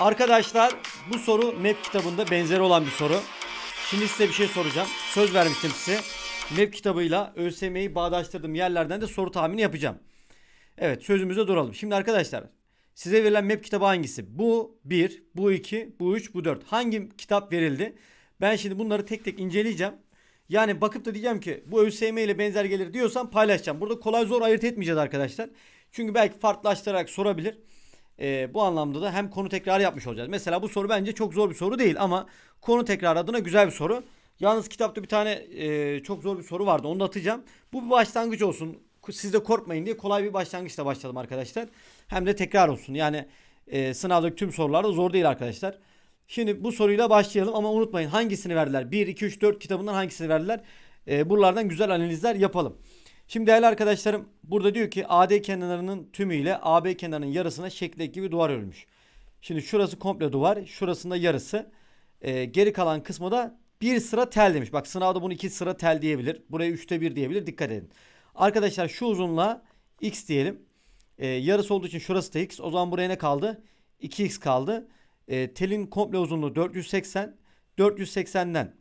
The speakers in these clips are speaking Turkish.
Arkadaşlar bu soru map kitabında benzeri olan bir soru. Şimdi size bir şey soracağım. Söz vermiştim size. Map kitabıyla ÖSYM'yi bağdaştırdığım yerlerden de soru tahmini yapacağım. Evet sözümüzde duralım. Şimdi arkadaşlar size verilen map kitabı hangisi? Bu 1, bu 2, bu 3, bu 4. Hangi kitap verildi? Ben şimdi bunları tek tek inceleyeceğim. Yani bakıp da diyeceğim ki bu ÖSYM ile benzer gelir diyorsam paylaşacağım. Burada kolay zor ayırt etmeyeceğiz arkadaşlar. Çünkü belki farklılaştırarak sorabilir. Ee, bu anlamda da hem konu tekrarı yapmış olacağız. Mesela bu soru bence çok zor bir soru değil ama konu tekrar adına güzel bir soru. Yalnız kitapta bir tane e, çok zor bir soru vardı. Onu da atacağım. Bu bir başlangıç olsun. Siz de korkmayın diye kolay bir başlangıçla başladım arkadaşlar. Hem de tekrar olsun. Yani e, sınavdaki tüm sorular da zor değil arkadaşlar. Şimdi bu soruyla başlayalım ama unutmayın hangisini verdiler? 1, 2, 3, 4 kitabından hangisini verdiler? E, buralardan güzel analizler yapalım. Şimdi değerli arkadaşlarım burada diyor ki AD kenarının tümüyle AB kenarının yarısına şekildeki gibi duvar örülmüş. Şimdi şurası komple duvar, şurasında yarısı. E, geri kalan kısmı da bir sıra tel demiş. Bak sınavda bunu iki sıra tel diyebilir. Buraya üçte bir diyebilir. Dikkat edin. Arkadaşlar şu uzunluğa x diyelim. E, yarısı olduğu için şurası da x. O zaman buraya ne kaldı? 2x kaldı. E, telin komple uzunluğu 480. 480'den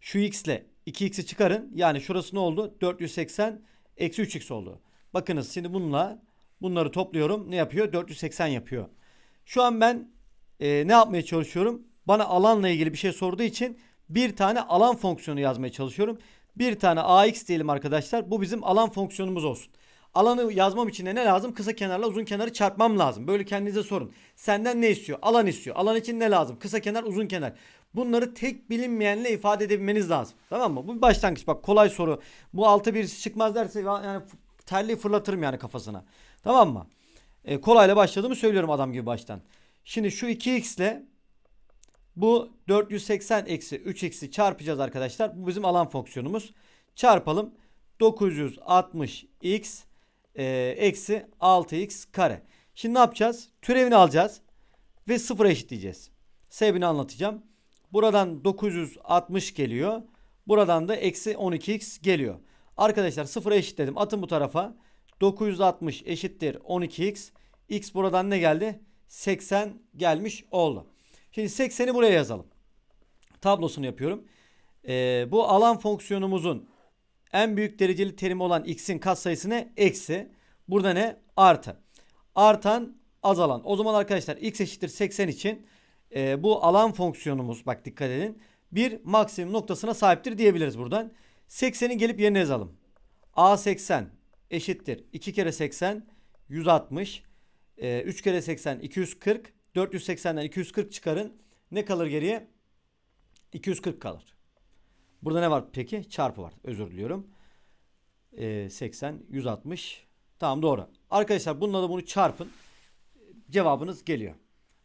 şu x ile 2x'i çıkarın. Yani şurası ne oldu? 480 eksi 3x oldu. Bakınız şimdi bununla bunları topluyorum. Ne yapıyor? 480 yapıyor. Şu an ben e, ne yapmaya çalışıyorum? Bana alanla ilgili bir şey sorduğu için bir tane alan fonksiyonu yazmaya çalışıyorum. Bir tane ax diyelim arkadaşlar. Bu bizim alan fonksiyonumuz olsun. Alanı yazmam için de ne lazım? Kısa kenarla uzun kenarı çarpmam lazım. Böyle kendinize sorun. Senden ne istiyor? Alan istiyor. Alan için ne lazım? Kısa kenar, uzun kenar. Bunları tek bilinmeyenle ifade edebilmeniz lazım. Tamam mı? Bu bir başlangıç. Bak kolay soru. Bu altı birisi çıkmaz derse yani terliği fırlatırım yani kafasına. Tamam mı? E, kolayla başladığımı söylüyorum adam gibi baştan. Şimdi şu 2x ile bu 480 eksi 3x'i çarpacağız arkadaşlar. Bu bizim alan fonksiyonumuz. Çarpalım. 960x e, eksi 6x kare. Şimdi ne yapacağız? Türevini alacağız. Ve sıfıra eşitleyeceğiz. Sebebini anlatacağım. Buradan 960 geliyor. Buradan da eksi 12x geliyor. Arkadaşlar sıfıra eşitledim. Atın bu tarafa. 960 eşittir 12x. X buradan ne geldi? 80 gelmiş oldu. Şimdi 80'i buraya yazalım. Tablosunu yapıyorum. Ee, bu alan fonksiyonumuzun en büyük dereceli terimi olan x'in katsayısı ne? Eksi. Burada ne? Artı. Artan azalan. O zaman arkadaşlar x eşittir 80 için e, bu alan fonksiyonumuz bak dikkat edin. Bir maksimum noktasına sahiptir diyebiliriz buradan. 80'i gelip yerine yazalım. A 80 eşittir. 2 kere 80 160. E, 3 kere 80 240. 480'den 240 çıkarın. Ne kalır geriye? 240 kalır. Burada ne var peki? Çarpı var. Özür diliyorum. Ee, 80, 160. Tamam doğru. Arkadaşlar bununla da bunu çarpın. Cevabınız geliyor.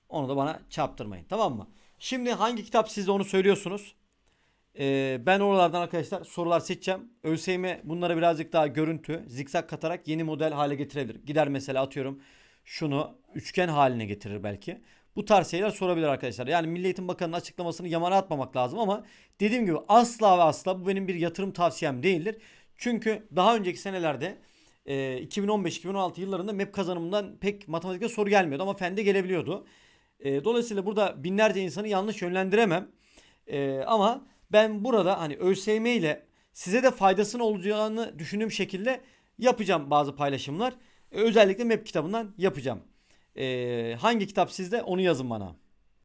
Onu da bana çarptırmayın. Tamam mı? Şimdi hangi kitap sizde onu söylüyorsunuz? Ee, ben oralardan arkadaşlar sorular seçeceğim. ÖSYM bunlara birazcık daha görüntü, zikzak katarak yeni model hale getirebilir. Gider mesela atıyorum şunu üçgen haline getirir belki. Bu tarz şeyler sorabilir arkadaşlar. Yani Milli Eğitim Bakanı'nın açıklamasını yamana atmamak lazım ama dediğim gibi asla ve asla bu benim bir yatırım tavsiyem değildir. Çünkü daha önceki senelerde e, 2015-2016 yıllarında MEP kazanımından pek matematikte soru gelmiyordu ama fende gelebiliyordu. E, dolayısıyla burada binlerce insanı yanlış yönlendiremem. E, ama ben burada hani ÖSYM ile size de faydasının olacağını düşündüğüm şekilde yapacağım bazı paylaşımlar. E, özellikle MEP kitabından yapacağım. E, hangi kitap sizde onu yazın bana.